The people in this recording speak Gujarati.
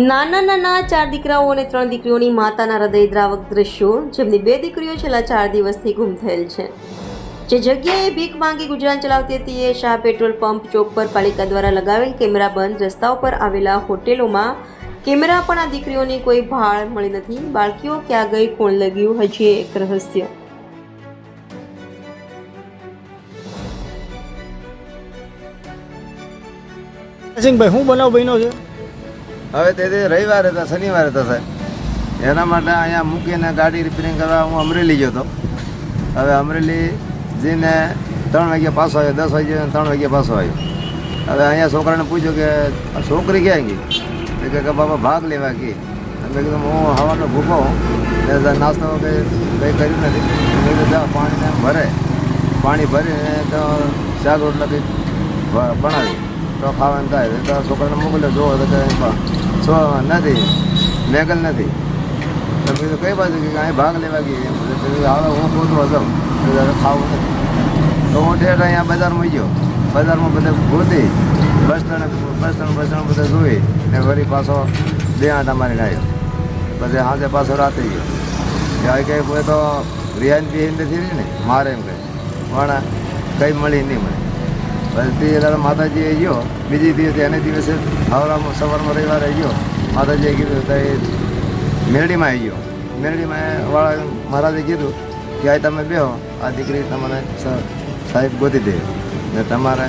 નાના નાના ચાર દીકરાઓ અને ત્રણ દીકરીઓની માતાના હૃદયદ્રાવક દ્રશ્યો, જેમની બે દીકરીઓ છેલ્લા ચાર દિવસથી ગુમ થયેલ છે. જે જગ્યાએ ભીખ માંગી ગુજરાન ચલાવતી હતી એ શાહ પેટ્રોલ પંપ ચોક પર પાલિકા દ્વારા લગાવેલ કેમેરા બંધ રસ્તાઓ પર આવેલા હોટેલોમાં કેમેરા પણ આ દીકરીઓની કોઈ ભાળ મળી નથી. બાળકીઓ ક્યાં ગઈ કોણ લગ્યું, હજી એક રહસ્ય. સિંહભાઈ હું બનાવ બન્યો છે? હવે તે રવિવારે હતા શનિવારે હતા સાહેબ. એના માટે અહીંયા મૂકીને ગાડી રિપેરિંગ કરવા હું અમરેલી ગયો હતો. હવે અમરેલી જઈને ત્રણ વાગ્યા પાછો આવ્યો. દસ વાગ્યા ત્રણ વાગ્યા પાછો આવ્યો. હવે અહીંયા છોકરાને પૂછ્યું કે છોકરી ક્યાં ગઈ? કે બાબા ભાગ લેવા ગઈ. મેં કીધું, હું હવાનો ભૂખો નાસ્તો કંઈ કંઈ કર્યું નથી. પાણીને ભરે. પાણી ભરીને તો શાક રોટલા કંઈક ભ- બનાવી તો ખાવાનું થાય. તો છોકરાને મોકલ્યો જોવો તો છો નથી. મેગલ નથી. તો મેં કઈ બાજુ? કે અહીં ભાગ લેવા ગઈ. એમ. હવે હું પોતું હતો ખાવું નથી. તો હું ઠેઠ અહીંયા બજારમાં ગયો. બજારમાં બધે ગોતી bus stand bus stand bus stand બધે જોઈ ને વળી પાછો બે આંટા મારીને આવ્યો પછી સાંજે પાછો રાતે ગયો. હવે કંઈ કોઈ તો રિહાઈન બિહાઈન નથી રહી ને? મારે એમ કહે. પણ કંઈ મળી નહીં પછી તે દાદા માતાજીએ ગયો. બીજી દિવસે, એને દિવસે સવારમાં સવારમાં રવિવારે ગયો. માતાજીએ કીધું, તો એ મેરડીમાં આવી ગયો. મેરડીમાં વાળા મહારાજે કીધું કે આ તમે બેહો. આ દીકરી તમને સાહેબ ગોતી દે. તમારે